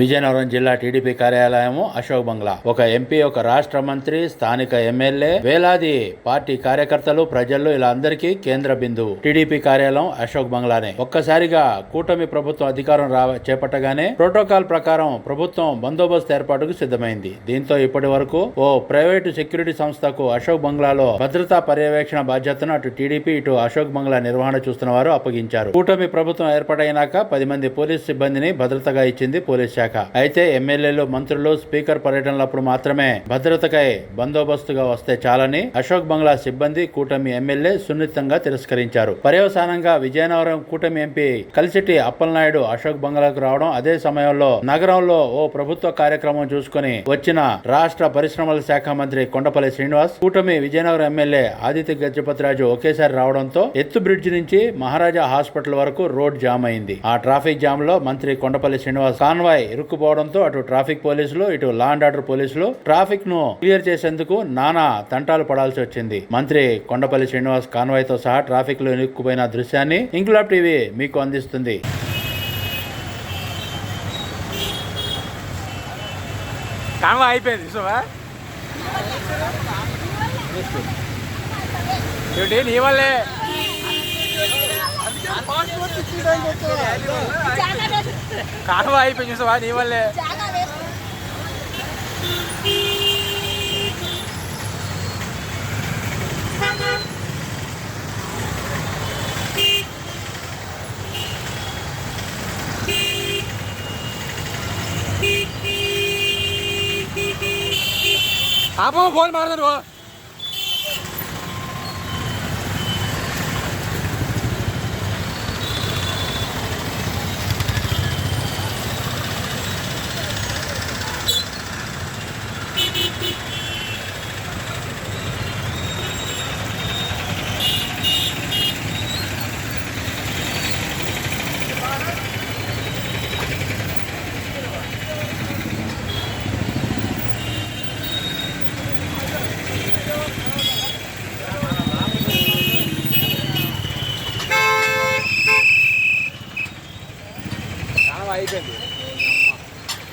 విజయనగరం జిల్లా టీడీపీ కార్యాలయము అశోక్ బంగ్లా. ఒక ఎంపీ ఒక రాష్ట్ర మంత్రి స్థానిక ఎమ్మెల్యే వేలాది పార్టీ కార్యకర్తలు ప్రజలు ఇలా అందరికీ కేంద్ర బిందువు టీడీపీ కార్యాలయం అశోక్ బంగ్లానే. ఒక్కసారిగా కూటమి ప్రభుత్వం అధికారం రా చేపట్టగానే ప్రోటోకాల్ ప్రకారం ప్రభుత్వం బందోబస్తు ఏర్పాటుకు సిద్ధమైంది. దీంతో ఇప్పటి వరకు ఓ ప్రైవేటు సెక్యూరిటీ సంస్థకు అశోక్ బంగ్లాలో భద్రతా పర్యవేక్షణ బాధ్యతను అటు టీడీపీ ఇటు అశోక్ బంగ్లా నిర్వహణ చూస్తున్న వారు అప్పగించారు. కూటమి ప్రభుత్వం ఏర్పాటైనాక పది మంది పోలీస్ సిబ్బందిని భద్రతగా ఇచ్చింది పోలీస్ శాఖ. అయితే ఎమ్మెల్యేలు మంత్రులు స్పీకర్ పర్యటనలప్పుడు మాత్రమే భద్రతకై బందోబస్తుగా వస్తే చాలని అశోక్ బంగ్లా సిబ్బంది కూటమి ఎమ్మెల్యే సున్నితంగా తిరస్కరించారు. పర్యవసానంగా విజయనగరం కూటమి ఎంపీ కలిసిటి అప్పలనాయుడు అశోక్ బంగ్లాకు రావడం అదే సమయంలో నగరంలో ఓ ప్రభుత్వ కార్యక్రమం చూసుకుని వచ్చిన రాష్ట్ర పరిశ్రమల శాఖ మంత్రి కొండపల్లి శ్రీనివాస్ కూటమి విజయనగరం ఎమ్మెల్యే ఆదిత్య గజపతిరాజు ఒకేసారి రావడంతో ఎత్తు బ్రిడ్జ్ నుంచి మహారాజా హాస్పిటల్ వరకు రోడ్ జామ్ అయింది. ఆ ట్రాఫిక్ జామ్లో మంత్రి కొండపల్లి శ్రీనివాస్ కాన్వాయ్ ఇరుక్కుపోవడంతో అటు ట్రాఫిక్ పోలీసులు ఇటు లా అండ్ ఆర్డర్ పోలీసులు ట్రాఫిక్ను క్లియర్ చేసేందుకు నానా తంటాలు పడాల్సి వచ్చింది. మంత్రి కొండపల్లి శ్రీనివాస్ కాన్వాయ్తో సహా ట్రాఫిక్లో ఇరుక్కుపోయిన దృశ్యాన్ని ఇంక్లాబ్ టీవీ మీకు అందిస్తుంది. అయిపోయింది చూసావా? ఏంటి నీ వల్లే? కాన్వా అయిపోయింది చూసావా నీ వల్లే ఆపో ఫోన్ మాట్లాడు కాన్వా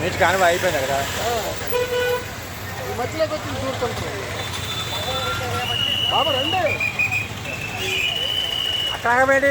నీటి కాన్వా అయిపోయింది కదా. మధ్యలోకి వచ్చి చూస్తాం బాబా రండి. అక్కడ ఆగమేంటి